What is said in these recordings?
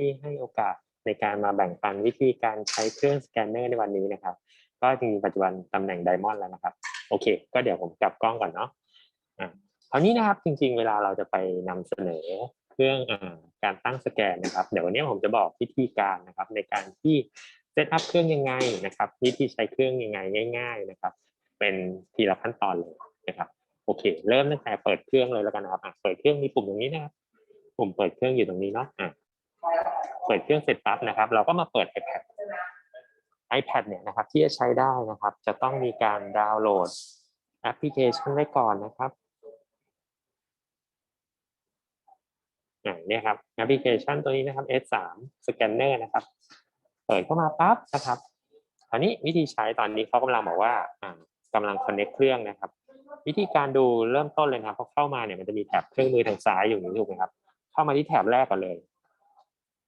ที่ให้โอกาสในการมาแบ่งปันวิธีการใช้เครื่องสแกนเนอร์ในวันนี้นะครับ ก็จริงๆปัจจุบันตำแหน่งไดมอนด์แล้วนะครับ โอเค ก็เดี๋ยวผมกลับกล้องก่อนเนาะอะคราวนี้นะครับจริงๆ เวลาเราจะไปนำเสนอเครื่องอการตั้งสแกนนะครับ เดี๋ยววันนี้ผมจะบอกวิธีการนะครับ ในการที่เซตอัพเครื่องยังไงนะครับวิธีใช้เครื่องยังไงง่าย ๆนะครับ เป็นทีละขั้นตอนเลยนะครับโอเค เริ่มตั้งแต่เปิดเครื่องเลยแล้วกันนะครับเปิดเครื่องมีปุ่มตรงนี้นะครับ ปุ่มเปิดเครื่องอยู่ตรงนี้เนาะอะ ปิดเครื่องเสร็จปั๊บนะครับ เราก็มาเปิด iPad iPad เนี่ยนะครับที่จะใช้ได้นะครับ จะต้องมีการดาวน์โหลดแอปพลิเคชันไว้ก่อนนะครับเนี่ยครับแอปพลิเคชันตัวนี้นะครับ S3 Scanner นะครับ เปิดเข้ามาปั๊บนะครับคราวนี้วิธีใช้ตอนนี้เขากำลังบอกว่าอ่ากำลัง connect เครื่องนะครับ วิธีการดูเริ่มต้นเลยนะครับพอเข้ามาเนี่ยมันจะมีแถบเครื่องมือทางซ้ายอยู่นี่ถูกไหมครับ เข้ามาที่แถบแรกก่อนเลย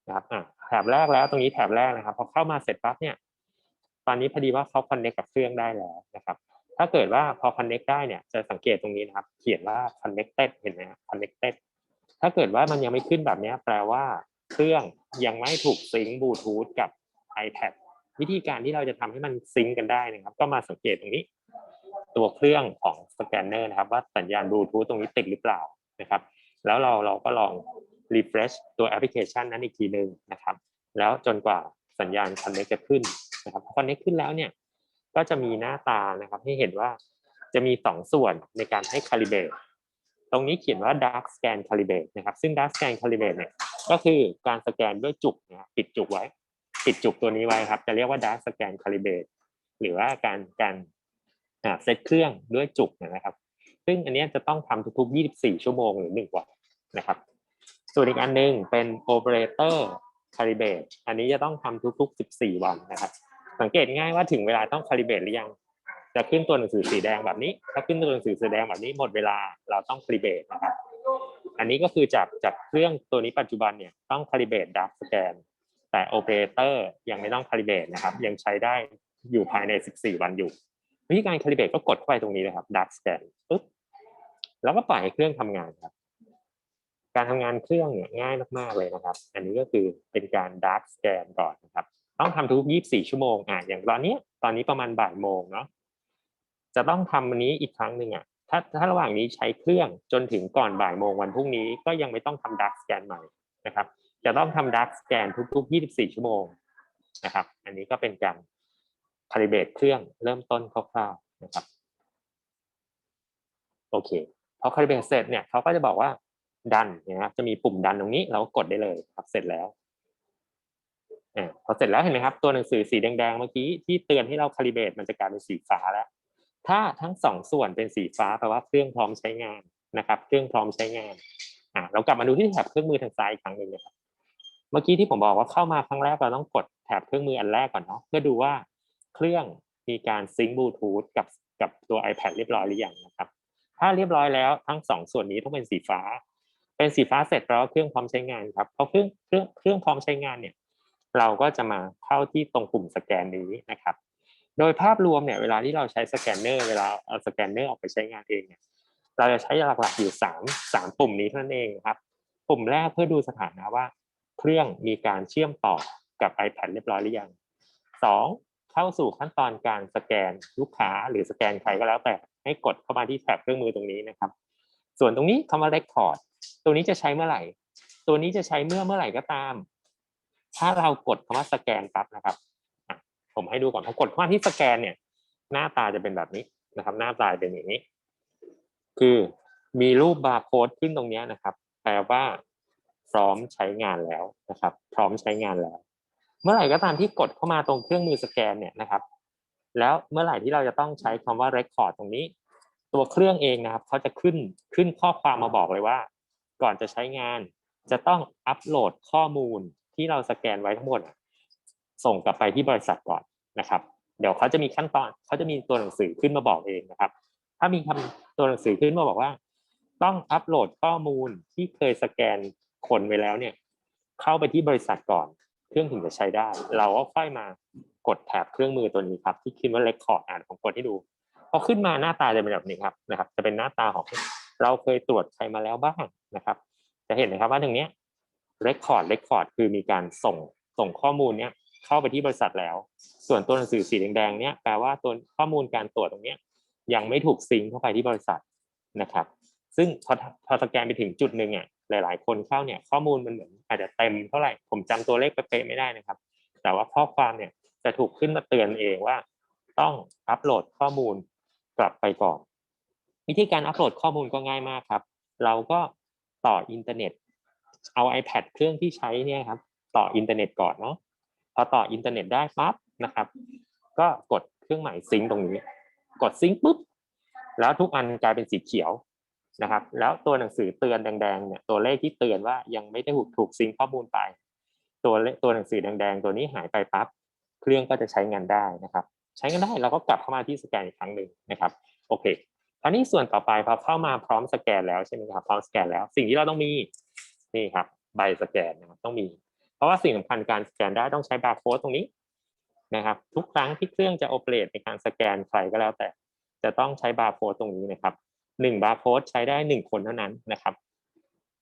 นะครับอะแถบแรกแล้วตรงนี้แถบแรกนะครับ พอเข้ามาเสร็จปั๊บเนี่ย ตอนนี้พอดีว่าเขา connect กับเครื่องได้แล้วนะครับ ถ้าเกิดว่าพอ connect ได้เนี่ย จะสังเกตตรงนี้นะครับ เขียนว่า connected เห็นไหมครับ connected ถ้าเกิดว่ามันยังไม่ขึ้นแบบนี้แปลว่าเครื่องยังไม่ถูกซิงค์บลูทูธกับ iPad วิธีการที่เราจะทำให้มันซิงค์กันได้นะครับ ก็มาสังเกตตรงนี้ ตัวเครื่องของสแกนเนอร์นะครับ ว่าสัญญาณบลูทูธตรงนี้ติดหรือเปล่านะครับ แล้วเราเราก็ลอง refresh ตัวแอปพลิเคชันนั้นอีกทีหนึ่งนะครับ แล้วจนกว่าสัญญาณ connect จะขึ้นนะครับพอ connect ขึ้นแล้วเนี่ยก็จะมีหน้าตานะครับให้เห็นว่าจะมีสองส่วนในการให้ calibrate ตรงนี้เขียนว่า dark scan calibrate นะครับ ซึ่ง dark scan calibrate เนี่ยก็คือการสแกนด้วยจุกนะครับปิดจุกไว้ ปิดจุกตัวนี้ไว้ครับ จะเรียกว่า dark scan calibrate หรือว่าการการเซตเครื่องด้วยจุกนะครับ ซึ่งอันนี้จะต้องทำทุกๆ 24 ชั่วโมงหรือ1วันนะครับ ส่วนอีกอันหนึงเป็น operator calibrate อันนี้จะต้องทำทุกๆ 14 วันนะครับ สังเกตง่ายว่าถึงเวลาต้อง calibrate หรือยัง จะขึ้นตัวหนังสือสีแดงแบบนี้ ถ้าขึ้นตัวหนังสือสีแดงแบบนี้หมดเวลาเราต้อง calibrate นะครับ อันนี้ก็คือจากจากเครื่องตัวนี้ปัจจุบันเนี่ยต้อง calibrate dark scan แต่ operator ยังไม่ต้อง calibrate นะครับ ยังใช้ได้อยู่ภายใน 14 วันอยู่ วิธีการ calibrate ก็กดเข้าไปตรงนี้นะครับ dark scan ปึ๊บแล้วก็ปล่อยให้เครื่องทำงานครับ การทำงานเครื่องเนี่ยง่ายมากๆเลยนะครับ อันนี้ก็คือเป็นการ dark scan ก่อนนะครับ ต้องทำทุก 24 ชั่วโมงอะอย่างตอนนี้ตอนนี้ประมาณบ่ายโมงเนาะจะต้องทำอันนี้อีกครั้งหนึ่งอะถ้าถ้าระหว่างนี้ใช้เครื่องจนถึงก่อนบ่ายโมงวันพรุ่งนี้ก็ยังไม่ต้องทำ dark scan ใหม่นะครับ จะต้องทำ dark scan ทุก ๆ 24 ชั่วโมงนะครับ อันนี้ก็เป็นการ calibrate เครื่องเริ่มต้นคร่าวๆนะครับ โอเคพอ calibrate เสร็จเนี่ยเขาก็จะบอกว่า ดันนะครับจะมีปุ่มดันตรงนี้เราก็กดได้เลยครับเสร็จแล้วอ่าพอเสร็จแล้วเห็นไหมครับ ตัวหนังสือสีแดงๆเมื่อกี้ที่เตือนให้เรา calibrate มันจะกลายเป็นสีฟ้าแล้ว ถ้าทั้งสองส่วนเป็นสีฟ้าแปลว่าเครื่องพร้อมใช้งานนะครับ เครื่องพร้อมใช้งานอ่าเรากลับมาดูที่แถบเครื่องมือทางซ้ายอีกครั้งหนึ่งนะครับเมื่อกี้ที่ผมบอกว่าเข้ามาครั้งแรกเราต้องกดแถบเครื่องมืออันแรกก่อนเนาะเพื่อดูว่าเครื่องมีการซิงค์บลูทูธกับกับตัว iPad เรียบร้อยหรือยังนะครับ ถ้าเรียบร้อยแล้วทั้งสองส่วนนี้ต้องเป็นสีฟ้า เป็นสีฟ้าเสร็จแล้วเครื่องพร้อมใช้งานครับพอเครื่องเครื่องเครื่องพร้อมใช้งานเนี่ยเราก็จะมาเข้าที่ตรงปุ่มสแกนนี้นะครับ โดยภาพรวมเนี่ยเวลาที่เราใช้สแกนเนอร์เวลาเอาสแกนเนอร์ออกไปใช้งานเองเนี่ยเราจะใช้หลักๆอยู่สามสามปุ่มนี้เท่านั้นเองครับ ปุ่มแรกเพื่อดูสถานะว่า เครื่องมีการเชื่อมต่อกับ iPad เรียบร้อยหรือยังสองเข้าสู่ขั้นตอนการสแกนลูกค้าหรือสแกนใครก็แล้วแต่ให้กดเข้ามาที่แถบเครื่องมือตรงนี้นะครับ ส่วนตรงนี้คำว่า record ตัวนี้จะใช้เมื่อไหร่ ตัวนี้จะใช้เมื่อเมื่อไหร่ก็ตาม ถ้าเรากดคำว่าสแกนปั๊บนะครับผมให้ดูก่อนพอกดเข้ามาที่สแกนเนี่ย หน้าตาจะเป็นแบบนี้นะครับ หน้าตาเป็นอย่างนี้ คือมีรูปบาร์โค้ดขึ้นตรงนี้นะครับ แปลว่า พร้อมใช้งานแล้วนะครับ พร้อมใช้งานแล้ว เมื่อไหร่ก็ตามที่กดเข้ามาตรงเครื่องมือสแกนเนี่ยนะครับ แล้วเมื่อไหร่ที่เราจะต้องใช้คำว่า record ตรงนี้ ตัวเครื่องเองนะครับเขาจะขึ้นขึ้นข้อความมาบอกเลยว่า ก่อนจะใช้งาน จะต้องอัปโหลดข้อมูลที่เราสแกนไว้ทั้งหมด ส่งกลับไปที่บริษัทก่อนนะครับ เดี๋ยวเขาจะมีขั้นตอนเขาจะมีตัวหนังสือขึ้นมาบอกเองนะครับ ถ้ามีคำตัวหนังสือขึ้นมาบอกว่า ต้องอัปโหลดข้อมูลที่เคยสแกนคนไว้แล้วเนี่ย เข้าไปที่บริษัทก่อน เครื่องถึงจะใช้ได้ เราก็ค่อยมากดแถบเครื่องมือตัวนี้ครับ ที่ขึ้นว่า record อ่านของกดให้ดูพอขึ้นมาหน้าตาจะเป็นแบบนี้ครับนะครับ จะเป็นหน้าตาของเราเคยตรวจใครมาแล้วบ้าง นะครับ จะเห็นนะครับว่าตรงเนี้ย record record คือมีการส่งส่งข้อมูลเนี้ยเข้าไปที่บริษัทแล้ว ส่วนตัวหนังสือสีแดงๆเนี้ยแปลว่าตัวข้อมูลการตรวจตรงเนี้ยยังไม่ถูกซิงเข้าไปที่บริษัทนะครับ ซึ่งพอพอสแกนไปถึงจุดหนึ่งอะหลาย ๆ คนเข้าเนี่ยข้อมูลมันเหมือนอาจจะเต็มเท่าไหร่ผมจำตัวเลขเป๊ะๆไม่ได้นะครับ แต่ว่าข้อความเนี่ยจะถูกขึ้นมาเตือนเองว่า ต้องอัปโหลดข้อมูลกลับไปก่อน วิธีการอัปโหลดข้อมูลก็ง่ายมากครับ เราก็ ต่ออินเทอร์เน็ต เอา iPad เครื่องที่ใช้เนี่ยครับ ต่ออินเทอร์เน็ตก่อนเนาะพอต่ออินเทอร์เน็ตได้ปั๊บนะครับ ก็กดเครื่องหมายซิงตรงนี้ กดซิงปุ๊บแล้วทุกอันกลายเป็นสีเขียวนะครับ แล้วตัวหนังสือเตือนแดงๆเนี่ยตัวเลขที่เตือนว่ายังไม่ได้ถูกถูกซิงข้อมูลไป ตัวเลขตัวหนังสือแดงๆ ตัวนี้หายไปปั๊บเครื่องก็จะใช้งานได้นะครับ ใช้งานได้เราก็กลับเข้ามาที่สแกนอีกครั้งหนึ่งนะครับ โอเค คราวนี้ส่วนต่อไปพอเข้ามาพร้อมสแกนแล้วใช่ไหมครับพร้อมสแกนแล้ว สิ่งที่เราต้องมีนี่ครับใบสแกนนะครับต้องมี เพราะว่าสิ่งสำคัญการสแกนได้ต้องใช้บาร์โค้ดตรงนี้นะครับ ทุกครั้งที่เครื่องจะโอเปเรตในการสแกนใครก็แล้วแต่ จะต้องใช้บาร์โค้ดตรงนี้นะครับหนึ่งบาร์โค้ดใช้ได้หนึ่งคนเท่านั้นนะครับ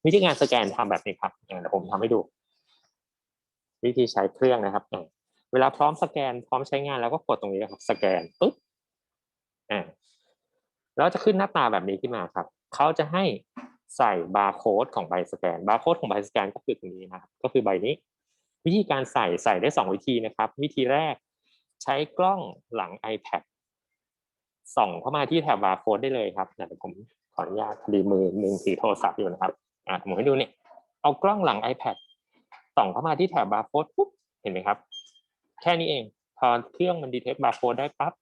วิธีการสแกนทำแบบนี้ครับเดี๋ยวผมทำให้ดู วิธีใช้เครื่องนะครับอ่าเวลาพร้อมสแกนพร้อมใช้งานแล้วก็กดตรงนี้ครับ สแกนปุ๊บอ่า แล้วจะขึ้นหน้าตาแบบนี้ขึ้นมาครับเขาจะให้ใส่บาร์โค้ดของใบสแกนบาร์โค้ดของใบสแกนก็คือตรงนี้นะครับก็คือใบนี้ วิธีการใส่ใส่ได้สองวิธีนะครับ วิธีแรกใช้กล้องหลัง iPad ส่องเข้ามาที่แถบบาร์โค้ดได้เลยครับเดี๋ยวผมขออนุญาตดีมือหนึ่งถือโทรศัพท์อยู่นะครับอ่าผมให้ดูเนี่ยเอากล้องหลัง iPad ส่องเข้ามาที่แถบบาร์โค้ดปุ๊บเห็นไหมครับ แค่นี้เอง พอเครื่องมันดีเทคบาร์โค้ดได้ปั๊บ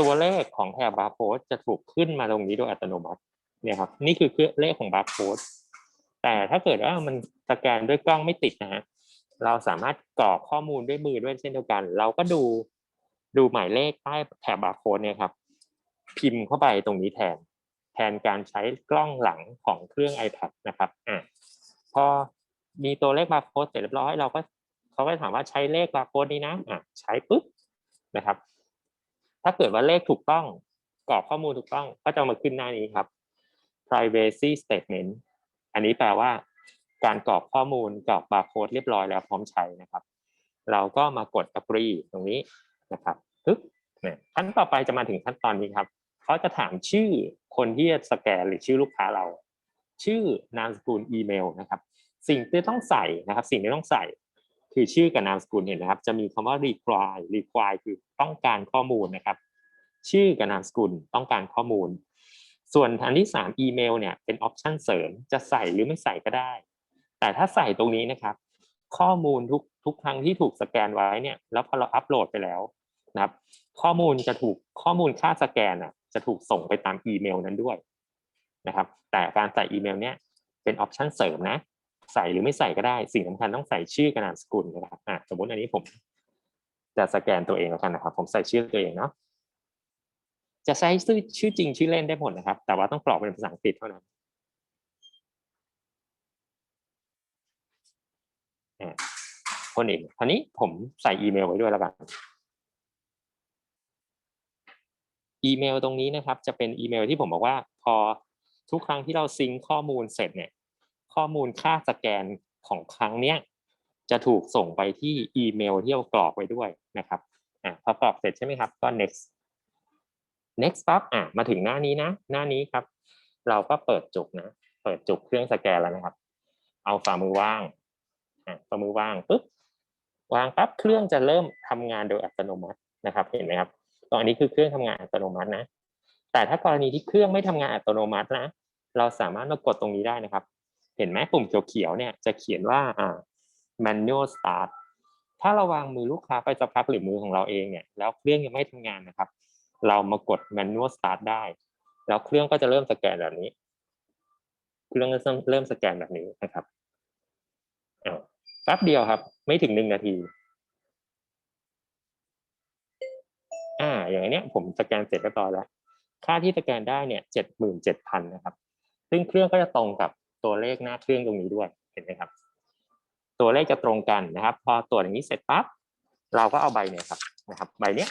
ตัวเลขของแถบบาร์โค้ดจะถูกขึ้นมาตรงนี้โดยอัตโนมัติเนี่ยครับนี่คือเลขของบาร์โค้ดแต่ถ้าเกิดว่ามันสแกนด้วยกล้องไม่ติดนะฮะเราสามารถกรอกข้อมูลด้วยมือด้วยเช่นเดียวกัน เราก็ดูดูหมายเลขใต้แถบบาร์โค้ดเนี่ยครับ พิมพ์เข้าไปตรงนี้แทน แทนการใช้กล้องหลังของเครื่อง iPad นะครับอะพอมีตัวเลขบาร์โค้ดเสร็จเรียบร้อยเราก็เขาก็ถามว่าใช้เลขบาร์โค้ดนี้นะอะใช้ปุ๊บนะครับ ถ้าเกิดว่าเลขถูกต้องกรอกข้อมูลถูกต้องก็จะมาขึ้นหน้านี้ครับ privacy statement อันนี้แปลว่าการกรอกข้อมูลกรอกบาร์โค้ดเรียบร้อยแล้วพร้อมใช้นะครับ เราก็มากด agree ตรงนี้นะครับปึ๊บเนี่ยขั้นต่อไปจะมาถึงขั้นตอนนี้ครับเขาจะถามชื่อคนที่จะสแกนหรือชื่อลูกค้าเรา ชื่อนามสกุลอีเมลนะครับ สิ่งที่ต้องใส่นะครับ สิ่งที่ต้องใส่ คือชื่อกับนามสกุลเห็นนะครับ จะมีคำว่า require require คือต้องการข้อมูลนะครับ ชื่อกับนามสกุลต้องการข้อมูล ส่วนอันที่สามอีเมลเนี่ยเป็นออปชันเสริมจะใส่หรือไม่ใส่ก็ได้ แต่ถ้าใส่ตรงนี้นะครับ ข้อมูลทุกทุกครั้งที่ถูกสแกนไว้เนี่ยแล้วพอเราอัปโหลดไปแล้วนะครับ ข้อมูลจะถูกข้อมูลค่าสแกนอะจะถูกส่งไปตามอีเมลนั้นด้วยนะครับ แต่การใส่อีเมลเนี่ยเป็นออปชันเสริมนะ ใส่หรือไม่ใส่ก็ได้ สิ่งสำคัญต้องใส่ชื่อกับนามสกุลนะครับอะสมมติอันนี้ผมจะสแกนตัวเองแล้วกันนะครับ ผมใส่ชื่อตัวเองเนาะจะใช้ชื่อชื่อจริงชื่อเล่นได้หมดนะครับ แต่ว่าต้องกรอกเป็นภาษาอังกฤษเท่านั้นคนอีกคราวนี้ผมใส่อีเมลไว้ด้วยแล้วกันอีเมลตรงนี้นะครับ จะเป็นอีเมลที่ผมบอกว่า พอทุกครั้งที่เราซิงค์ข้อมูลเสร็จเนี่ย ข้อมูลค่าสแกนของครั้งเนี้ยจะถูกส่งไปที่อีเมลที่เรากรอกไว้ด้วยนะครับอะพอกรอกเสร็จใช่ไหมครับ ก็ next next ปั๊บอะมาถึงหน้านี้นะ หน้านี้ครับ เราก็เปิดจุกนะ เปิดจุกเครื่องสแกนแล้วนะครับ เอาฝ่ามือว่างอะฝ่ามือว่างปุ๊บวางปั๊บเครื่องจะเริ่มทำงานโดยอัตโนมัตินะครับ เห็นไหมครับตอนนี้คือเครื่องทำงานอัตโนมัตินะ แต่ถ้ากรณีที่เครื่องไม่ทำงานอัตโนมัตินะ เราสามารถมากดตรงนี้ได้นะครับ เห็นไหมปุ่มเขียวๆเนี่ยจะเขียนว่าอ่า manual start ถ้าเราวางมือลูกค้าไปสักพักหรือมือของเราเองเนี่ยแล้วเครื่องยังไม่ทำงานนะครับ เรามากด manual start ได้ แล้วเครื่องก็จะเริ่มสแกนแบบนี้ เครื่องก็เริ่มสแกนแบบนี้นะครับแป๊บเดียวครับ ไม่ถึงหนึ่งนาที อ่า อย่างนี้ผมสแกนเสร็จเรียบร้อยแล้ว ค่าที่สแกนได้เนี่ยเจ็ดหมื่นเจ็ดพันนะครับ ซึ่งเครื่องก็จะตรงกับ ตัวเลขหน้าเครื่องตรงนี้ด้วยเห็นไหมครับ ตัวเลขจะตรงกันนะครับ พอตรวจอย่างนี้เสร็จปั๊บเราก็เอาใบเนี่ยครับนะครับ ใบเนี้ย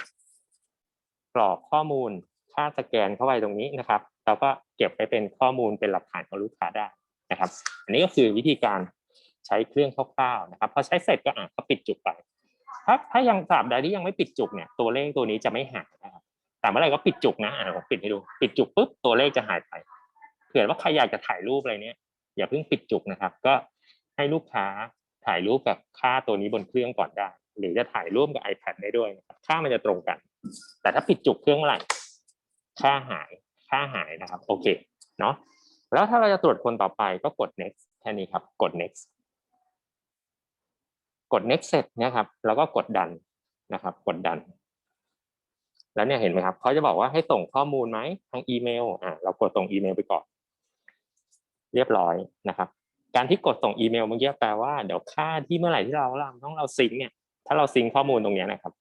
กรอกข้อมูลค่าสแกนเข้าไปตรงนี้นะครับ เราก็เก็บไปเป็นข้อมูลเป็นหลักฐานของลูกค้าได้นะครับ อันนี้ก็คือวิธีการใช้เครื่องคร่าวๆนะครับ พอใช้เสร็จก็อะก็ปิดจุกไปถ้าถ้ายังตราบใดที่ยังไม่ปิดจุกเนี่ยตัวเลขตัวนี้จะไม่หายนะครับแต่เมื่อไหร่ก็ปิดจุกนะอะผมปิดให้ดู ปิดจุกปุ๊บตัวเลขจะหายไปเผื่อว่าใครอยากจะถ่ายรูปอะไรเนี้ย อย่าเพิ่งปิดจุกนะครับ ก็ให้ลูกค้าถ่ายรูปกับค่าตัวนี้บนเครื่องก่อนได้ หรือจะถ่ายร่วมกับ iPad ได้ด้วยนะครับค่ามันจะตรงกัน แต่ถ้าปิดจุกเครื่องเมื่อไหร่ค่าหายค่าหายนะครับ โอเคเนาะแล้วถ้าเราจะตรวจคนต่อไปก็กด next แค่นี้ครับ กด next กด next เสร็จนี่ยครับ แล้วก็กดดันนะครับ กดดัน แล้วเนี่ยเห็นไหมครับเขาจะบอกว่าให้ส่งข้อมูลไหมทางอีเมลอ่าเรากดส่งอีเมลไปก่อน เรียบร้อยนะครับ การที่กดส่งอีเมลเมื่อกี้แปลว่าเดี๋ยวค่าที่เมื่อไหร่ที่เราเราต้องเราซิงเนี่ยถ้าเราซิงข้อมูลตรงนี้นะครับ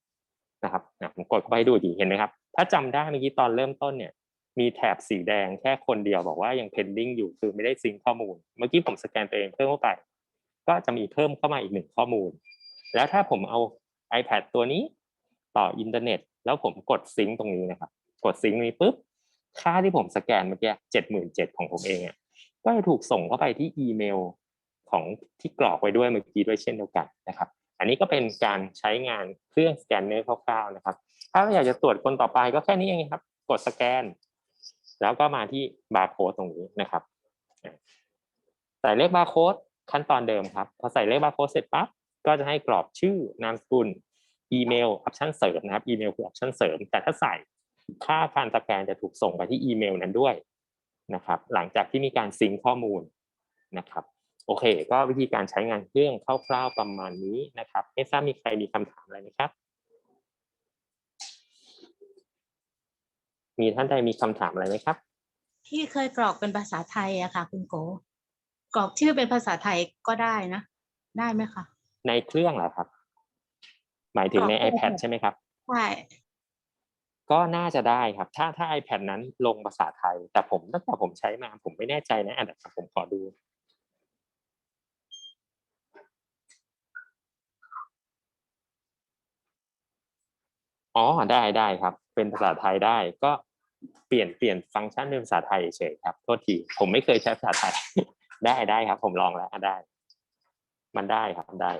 นะครับอะผมกดเข้าไปดูดีเห็นไหมครับ ถ้าจำได้เมื่อกี้ตอนเริ่มต้นเนี่ยมีแถบสีแดงแค่คนเดียวบอกว่ายัง pending อยู่คือไม่ได้ซิงข้อมูล เมื่อกี้ผมสแกนตัวเองเพิ่มเข้าไป ก็จะมีเพิ่มเข้ามาอีกหนึ่งข้อมูล แล้วถ้าผมเอา iPad ตัวนี้ต่ออินเทอร์เน็ต แล้วผมกดซิงตรงนี้นะครับ กดซิงนี้ปุ๊บ ค่าที่ผมสแกนเมื่อกี้เจ็ดหมื่นเจ็ดของผมเองอะ ก็จะถูกส่งเข้าไปที่อีเมลของที่กรอกไว้ด้วยเมื่อกี้ด้วยเช่นเดียวกันนะครับ อันนี้ก็เป็นการใช้งานเครื่องสแกนเนอร์คร่าวๆนะครับ ถ้าเราอยากจะตรวจคนต่อไปก็แค่นี้เองครับ กดสแกน แล้วก็มาที่บาร์โค้ดตรงนี้นะครับ ใส่เลขบาร์โค้ดขั้นตอนเดิมครับ พอใส่เลขบาร์โค้ดเสร็จปั๊บก็จะให้กรอกชื่อนามสกุลอีเมลออปชันเสริมนะครับอีเมลคือออปชันเสริม แต่ถ้าใส่ค่าการสแกนจะถูกส่งไปที่อีเมลนั้นด้วย นะครับ หลังจากที่มีการซิงค์ข้อมูลนะครับ โอเค ก็วิธีการใช้งานเครื่องคร่าวๆประมาณนี้นะครับ ไม่ทราบมีใครมีคำถามอะไรไหมครับ มีท่านใดมีคำถามอะไรไหมครับ ที่เคยกรอกเป็นภาษาไทยอะค่ะ คุณโก กรอกชื่อเป็นภาษาไทยก็ได้นะ ได้ไหมคะ ในเครื่องเหรอครับ หมายถึงในกรอกได้ iPad ใช่ไหมครับ ใช่ ก็น่าจะได้ครับ ถ้าถ้า iPad นั้นลงภาษาไทย แต่ผมตั้งแต่ผมใช้มาผมไม่แน่ใจนะอะเดี๋ยวผมขอดูอ๋อได้ได้ครับ เป็นภาษาไทยได้ก็เปลี่ยนเปลี่ยนฟังก์ชันเป็นภาษาไทยเฉยครับโทษทีผมไม่เคยใช้ภาษาไทย ได้ได้ครับ ผมลองแล้วได้ มันได้ครับได้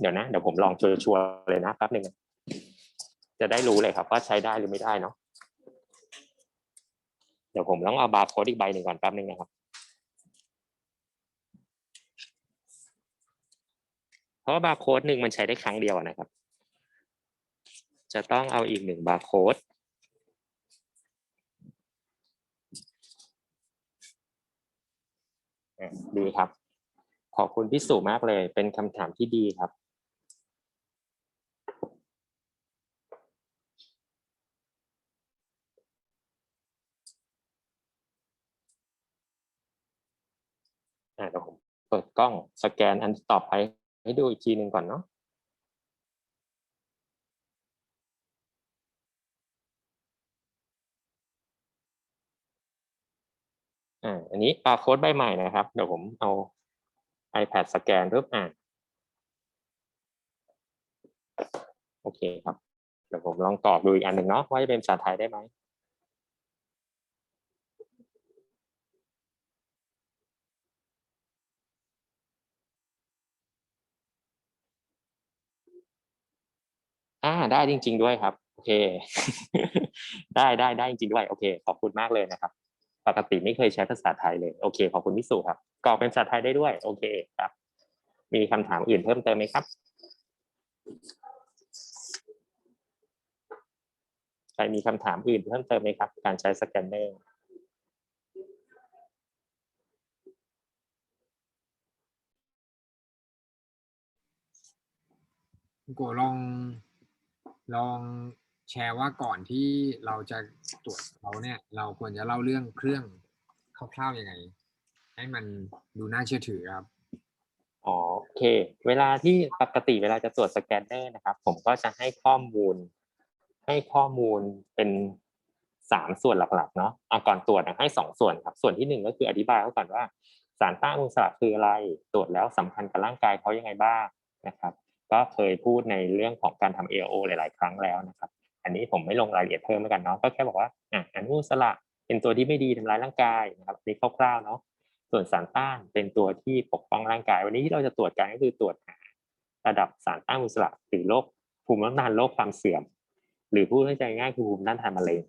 เดี๋ยวนะ เดี๋ยวผมลองชัวร์ๆเลยนะแป๊บหนึ่ง จะได้รู้เลยครับว่าใช้ได้หรือไม่ได้เนาะเดี๋ยวผมต้องเอาบาร์โค้ดอีกใบหนึ่งก่อนแป๊บหนึ่งนะครับ เพราะบาร์โค้ดหนึ่งมันใช้ได้ครั้งเดียวนะครับ จะต้องเอาอีกหนึ่งบาร์โค้ดดีครับ ขอบคุณพี่สุมากเลย เป็นคำถามที่ดีครับ อะเดี๋ยวผมเปิดก ล้องสแกนอันต่อไปให้ดูอีกทีหนึ่งก่อนเนาะอ่าอันนี้บาร์โค้ดใบใหม่นะครับ เดี๋ยวผมเอา iPad สแกนรูปอ่านโอเคครับ เดี๋ยวผมลองกรอกดูอีกอันหนึ่งเนาะว่าจะเป็นภาษาไทยได้ไหม ได้จริง ๆ ด้วยครับ โอเค ได้ได้ได้จริงๆด้วยโอเค ขอบคุณมากเลยนะครับ ปกติไม่เคยใช้ภาษาไทยเลยโอเคขอบคุณพี่สุครับกรอกเป็นภาษาไทยได้ด้วย โอเคครับ มีคำถามอื่นเพิ่มเติมไหมครับใครมีคำถามอื่นเพิ่มเติมไหมครับ การใช้สแกนเนอร์คุณโกลอง ลองแชร์ว่าก่อนที่เราจะตรวจเขาเนี่ย เราควรจะเล่าเรื่องเครื่องคร่าวๆยังไง ให้มันดูน่าเชื่อถือครับอ๋อโอเค เวลาที่ปกติเวลาจะตรวจสแกนเนอร์นะครับ ผมก็จะให้ข้อมูล ให้ข้อมูลเป็นสามส่วนหลักๆเนาะอะก่อนตรวจให้สองส่วนครับ ส่วนที่หนึ่งก็คืออธิบายเขาก่อนว่าสารต้านอนุมูลอิสระคืออะไร ตรวจแล้วสัมพันธ์กับร่างกายเขายังไงบ้างนะครับ ก็เคยพูดในเรื่องของการทำ AO หลาย ๆ ครั้งแล้วนะครับ อันนี้ผมไม่ลงรายละเอียดเพิ่มแล้วกันเนาะก็แค่บอกว่าอะอนุมูลสระเป็นตัวที่ไม่ดีทำร้ายร่างกายนะครับนี่คร่าวๆเนาะส่วนสารต้านเป็นตัวที่ปกป้องร่างกาย วันนี้ที่เราจะตรวจกันก็คือตรวจหาระดับสารต้านอนุมูลสระหรือโรคภูมิต้านทานโรคความเสื่อม หรือพูดให้ใจง่ายคือภูมิต้านทานมะเร็ง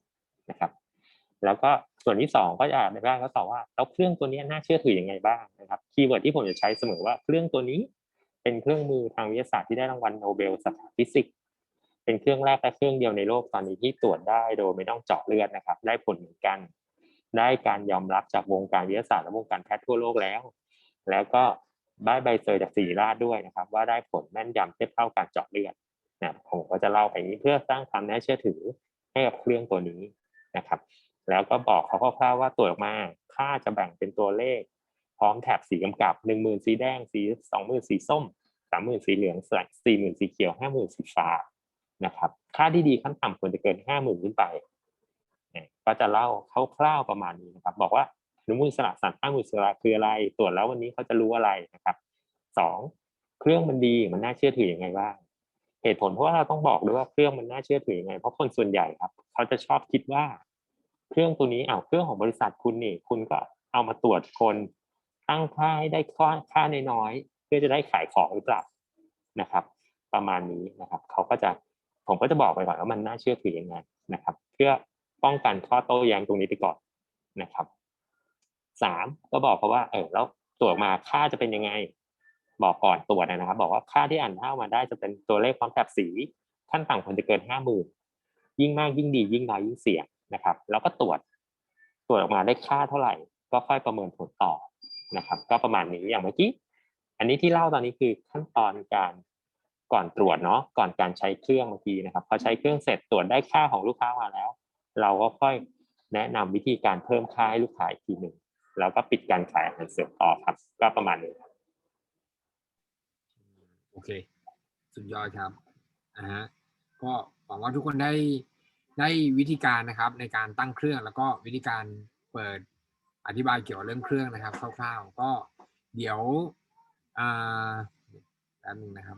นะครับ แล้วก็ส่วนที่สองก็จะในบ้านก็ตอบว่าแล้วเครื่องตัวนี้น่าเชื่อถือยังไงบ้างนะครับคีย์เวิร์ดที่ผมจะใช้เสมอว่าเครื่องตัวนี้ เป็นเครื่องมือทางวิทยาศาสตร์ที่ได้รางวัลโนเบลสาขาฟิสิกส์เป็นเครื่องแรกและเครื่องเดียวในโลกตอนนี้ที่ตรวจได้โดยไม่ต้องเจาะเลือดนะครับ ได้ผลเหมือนกัน ได้การยอมรับจากวงการวิทยาศาสตร์และวงการแพทย์ทั่วโลกแล้ว แล้วก็ได้ใบเซอร์จากศิริราชด้วยนะครับ ว่าได้ผลแม่นยำเทียบเท่าการเจาะเลือดนะผมก็จะเล่าไปนี้เพื่อสร้างความน่าเชื่อถือให้กับเครื่องตัวนี้นะครับ แล้วก็บอกเขาคร่าวๆว่าตรวจออกมาค่าจะแบ่งเป็นตัวเลข พร้อมแถบสีกำกับหนึ่งหมื่นสีแดงสีสองหมื่นสีส้มสามหมื่นสีเหลืองสี่หมื่นสีเขียวห้าหมื่นสีฟ้านะครับ ค่าที่ดีขั้นต่ำควรจะเกินห้าหมื่นขึ้นไปก็จะเล่าคร่าวๆประมาณนี้นะครับ บอกว่าอนุมูลอิสระสารต้านอนุมูลอิสระคืออะไร ตรวจแล้ววันนี้เขาจะรู้อะไรนะครับสองเครื่องมันดีมันน่าเชื่อถือยังไงบ้างเหตุผลเพราะว่าเราต้องบอกด้วยว่าเครื่องมันน่าเชื่อถือยังไง เพราะคนส่วนใหญ่ครับ เขาจะชอบคิดว่า เครื่องตัวนี้อ้าวเครื่องของบริษัทคุณนี่ คุณก็เอามาตรวจคน ตั้งค่าให้ได้ค่าค่าน้อยๆเพื่อจะได้ขายของหรือเปล่านะครับ ประมาณนี้นะครับเขาก็จะผมก็จะบอกไปก่อนว่ามันน่าเชื่อถือยังไงนะครับ เพื่อป้องกันข้อโต้แย้งตรงนี้ไปก่อนนะครับสามก็บอกเขาว่าเออแล้วตรวจมาค่าจะเป็นยังไง บอกก่อนตรวจนะครับ บอกว่าค่าที่อ่านค่ามาได้จะเป็นตัวเลขความแถบสีขั้นต่ำควรจะเกินห้าหมื่นยิ่งมากยิ่งดี ยิ่งน้อยยิ่งเสี่ยงนะครับ แล้วก็ตรวจตรวจออกมาได้ค่าเท่าไหร่ ก็ค่อยประเมินผลต่อ นะครับ ก็ประมาณนี้อย่างเมื่อกี้ อันนี้ที่เล่าตอนนี้คือขั้นตอนการก่อนตรวจเนาะก่อนการใช้เครื่องเมื่อกี้นะครับพอใช้เครื่องเสร็จตรวจได้ค่าของลูกค้ามาแล้ว เราก็ค่อยแนะนำวิธีการเพิ่มค่าให้ลูกค้าอีกทีหนึ่งแล้วก็ปิดการขายอาหารเสริมต่อครับ ก็ประมาณนี้โอเค สุดยอดครับอ่าฮะก็หวังว่าทุกคนได้ได้วิธีการนะครับในการตั้งเครื่องแล้วก็วิธีการเปิด อธิบายเกี่ยวกับเรื่องเครื่องนะครับคร่าวๆ ก็เดี๋ยวอ่าแป๊บนึงนะครับ